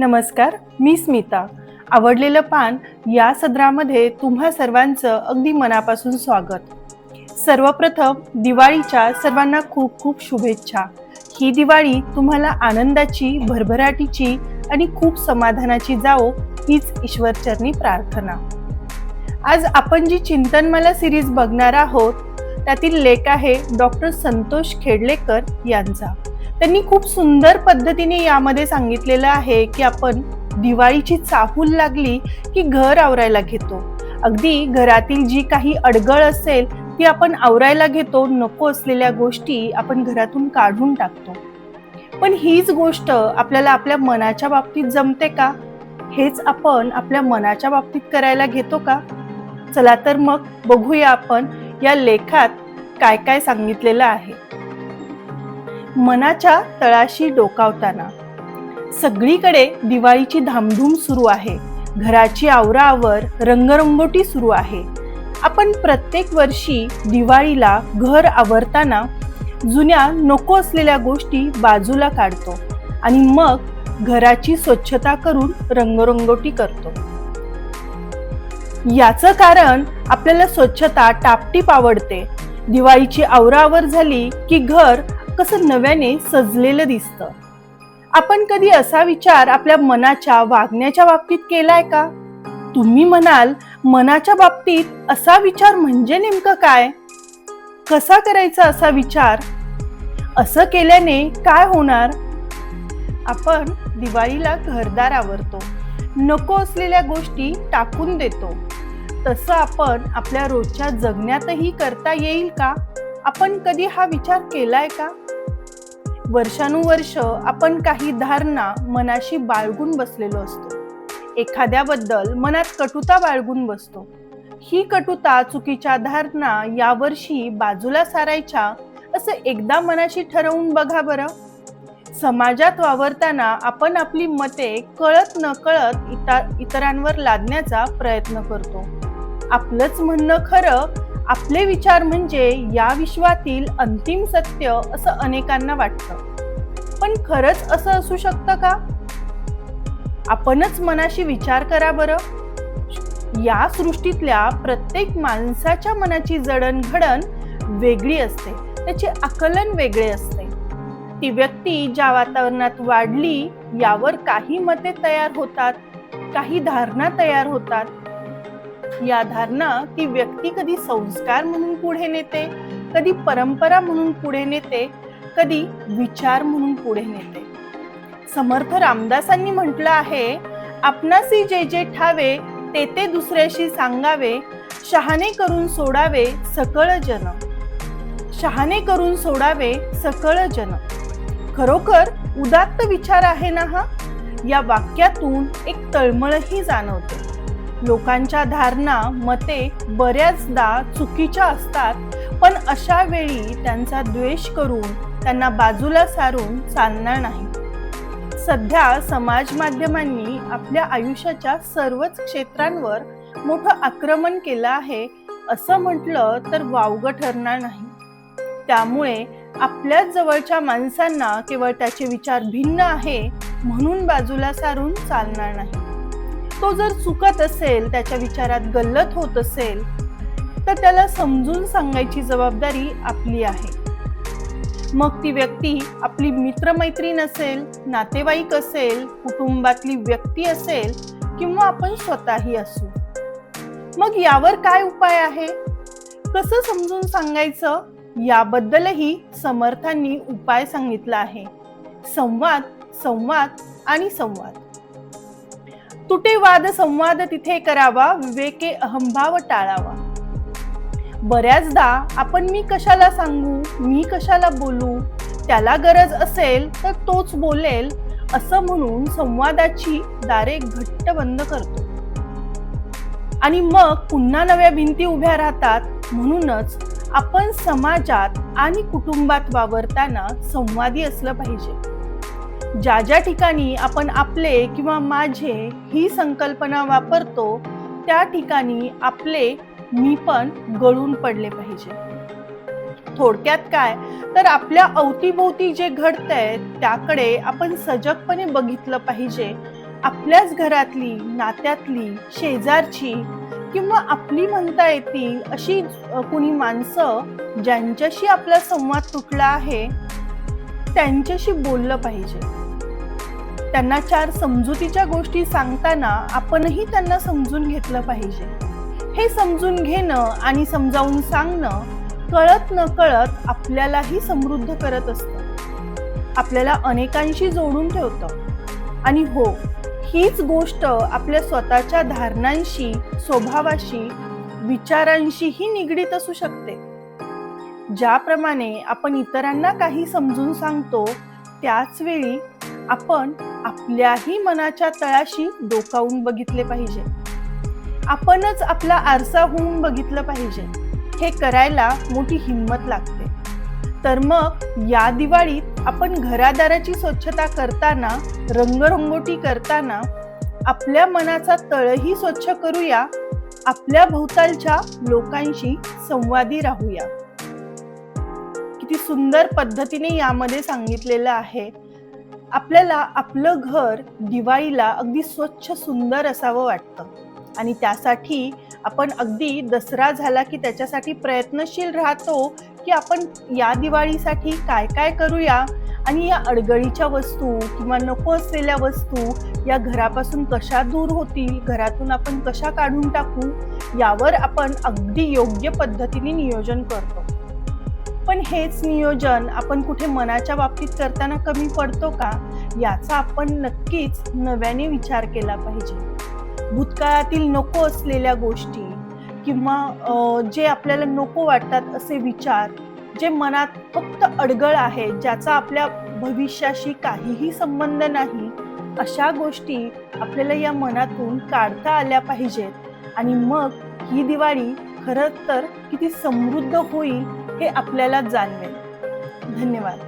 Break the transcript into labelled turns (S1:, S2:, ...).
S1: नमस्कार मी स्मिता. आवडलेलं पान या सदरामध्ये तुम्हा सर्वांचं अगदी मनापासून स्वागत. सर्वप्रथम दिवाळीच्या सर्वांना खूप खूप शुभेच्छा. ही दिवाळी तुम्हाला आनंदाची भरभराटीची आणि खूप समाधानाची जाओ हीच ईश्वरचरणी प्रार्थना. आज आपण जी चिंतनमाला सिरीज बघणार आहोत त्यातील लेख आहे डॉक्टर संतोष खेडलेकर यांचा. त्यांनी खूप सुंदर पद्धतीने यामध्ये सांगितलेलं आहे की आपण दिवाळीची चाहूल लागली की घर आवरायला घेतो. अगदी घरातील जी काही अडगळ असेल ती आपण आवरायला घेतो नको असलेल्या गोष्टी आपण घरातून काढून टाकतो. पण हीच गोष्ट आपल्याला आपल्या मनाच्या बाबतीत जमते का? हेच आपण आपल्या मनाच्या बाबतीत करायला घेतो का? चला तर मग बघूया आपण या लेखात काय काय सांगितलेलं आहे. मनाच्या तळाशी डोकावताना. सगळीकडे दिवाळीची धामधूम सुरू आहे. घराची आवराआवर रंगरंगोटी सुरू आहे. आपण प्रत्येक वर्षी दिवाळीला घर आवरताना जुन्या नको असलेल्या गोष्टी बाजूला काढतो आणि मग घराची स्वच्छता करून रंगरंगोटी करतो. याचं कारण आपल्याला स्वच्छता टापटीप आवडते. दिवाळीची आवरावर झाली की घर कसं नव्याने सजलेलं दिसतं? आपण कधी असा विचार आपल्या मनाच्या वागण्याच्या बाबतीत केलाय का? तुम्ही म्हणाल मनाच्या बाबतीत असा विचार म्हणजे नेमकं काय? कसा करायचा असा विचार? असं केल्याने काय होणार? आपण दिवाळीला घरदार आवरतो. नको असलेल्या गोष्टी टाकून देतो. तसं आपण आपल्या रोजच्या जगण्यातही करता येईल का? आपण कधी हा विचार केलाय का? वर्षानुवर्ष आपण काही धारणा मनाशी बाळगून बसलेलो असतो. एखाद्याबद्दल मनात कटुता बाळगून बसतो. ही कटुता चुकीच्या धारणा यावर्षी बाजूला सारायच्या असं एकदा मनाशी ठरवून बघा बरं. समाजात वावरताना आपण आपली मते कळत न कळत इतर इतरांवर लादण्याचा प्रयत्न करतो. आपलंच म्हणणं खरं आपले विचार म्हणजे या विश्वातील अंतिम सत्य असं अनेकांना वाटतं. पण खरंच असं असू शकतं का? आपणच मनाशी विचार करा बरं. या सृष्टीतल्या प्रत्येक माणसाच्या मनाची जडणघडण वेगळी असते. त्याचे आकलन वेगळे असते. ती व्यक्ती ज्या वातावरणात वाढली यावर काही मते तयार होतात काही धारणा तयार होतात. या धारणा ती व्यक्ती कधी संस्कार म्हणून पुढे नेते कधी परंपरा म्हणून पुढे नेते कधी विचार म्हणून पुढे नेते. समर्थ रामदासांनी म्हटलं आहे आपणासी जे जे ठावे ते ते दुसऱ्याशी सांगावे शहाणे करून सोडावे सकळ जन. शहाणे करून सोडावे सकळ जन. खरोखर उदात्त विचार आहे ना हा? या वाक्यातून एक तळमळही जाणवते. लोकांच्या धारणा मते बऱ्याचदा चुकीच्या असतात पण अशा वेळी त्यांचा द्वेष करून त्यांना बाजूला सारून चालणार नाही. सध्या समाज माध्यमांनी आपल्या आयुष्याच्या सर्वच क्षेत्रांवर मोठं आक्रमण केलं आहे असं म्हटलं तर वावगं ठरणार नाही. त्यामुळे आपल्याच जवळच्या माणसांना केवळ त्याचे विचार भिन्न आहे म्हणून बाजूला सारून चालणार नाही. तो जर चुकत असेल त्याच्या विचारात गल्लत होत असेल तर त्याला समजून सांगायची जबाबदारी आपली आहे. मग ती व्यक्ती आपली मित्रमैत्रीण असेल नातेवाईक असेल कुटुंबातली व्यक्ती असेल किंवा आपण स्वतःही असू. मग यावर काय उपाय आहे? कसं समजून सांगायचं? याबद्दलही समर्थांनी उपाय सांगितला आहे. संवाद संवाद आणि संवाद. तुटे वाद संवाद तिथे करावा विवेके अहंभाव टाळावा. बऱ्याचदा आपण मी कशाला सांगू मी कशाला बोलू त्याला गरज असेल तर तोच बोलेल असं म्हणून संवादाची दारे घट्ट बंद करतो. आणि मग पुन्हा नव्या भिंती उभ्या राहतात म्हणूनच आपण समाजात आणि कुटुंबात वावरताना संवादी असलं पाहिजे. ज्या ज्या ठिकाणी आपण आपले किंवा माझे ही संकल्पना वापरतो त्या ठिकाणी आपले मी पण गळून पडले पाहिजे. थोडक्यात काय? तर आपल्या अवतीभोवती जे घडतंय त्याकडे आपण सजगपणे बघितलं पाहिजे. आपल्याच घरातली नात्यातली शेजारची किंवा आपली म्हणता येतील अशी कुणी माणसं ज्यांच्याशी आपला संवाद तुटला आहे त्यांच्याशी बोललं पाहिजे. त्यांना चार समजुतीच्या गोष्टी सांगताना आपणही त्यांना समजून घेतलं पाहिजे. हे समजून घेणं आणि समजावून सांगणं कळत न कळत आपल्यालाही समृद्ध करत असतं. आपल्याला अनेकांशी जोडून ठेवतं. आणि हो हीच गोष्ट आपल्या स्वतःच्या धारणांशी स्वभावाशी विचारांशीही निगडीत असू शकते. ज्याप्रमाणे आपण इतरांना काही समजून सांगतो त्याच वेळी आपण आपल्याही मनाच्या तळाशी डोकावून बघितले पाहिजे. आपणच आपला आरसा होऊन बघितलं पाहिजे. हे करायला मोठी हिंमत लागते. तर मग या दिवाळीत आपण घरादाराची स्वच्छता करताना रंगरंगोटी करताना आपल्या मनाचा तळही स्वच्छ करूया आपल्या भोवतालच्या लोकांशी संवादी राहूया. किती सुंदर पद्धतीने यामध्ये सांगितलेलं आहे. आपल्याला आपलं घर दिवाळीला अगदी स्वच्छ सुंदर असावं वाटतं. आणि त्यासाठी आपण अगदी दसरा झाला की त्याच्यासाठी प्रयत्नशील राहतो की आपण या दिवाळीसाठी काय काय करूया? आणि या अडगळीच्या वस्तू किंवा नको असलेल्या वस्तू या घरापासून कशा दूर होतील? घरातून आपण कशा काढून टाकू? यावर आपण अगदी योग्य पद्धतीने नियोजन करतो. पण हेच नियोजन आपण कुठे मनाच्या बाबतीत करताना कमी पडतो का? याचा आपण नक्कीच नव्याने विचार केला पाहिजे. भूतकाळातील नको असलेल्या गोष्टी किंवा जे आपल्याला नको वाटतात असे विचार जे मनात फक्त अडगळ आहे ज्याचा आपल्या भविष्याशी काहीही संबंध नाही अशा गोष्टी आपल्याला या मनातून काढता आल्या पाहिजेत. आणि मग ही दिवाळी खरं तर किती समृद्ध होईल हे आपल्याला जाणवेल. धन्यवाद.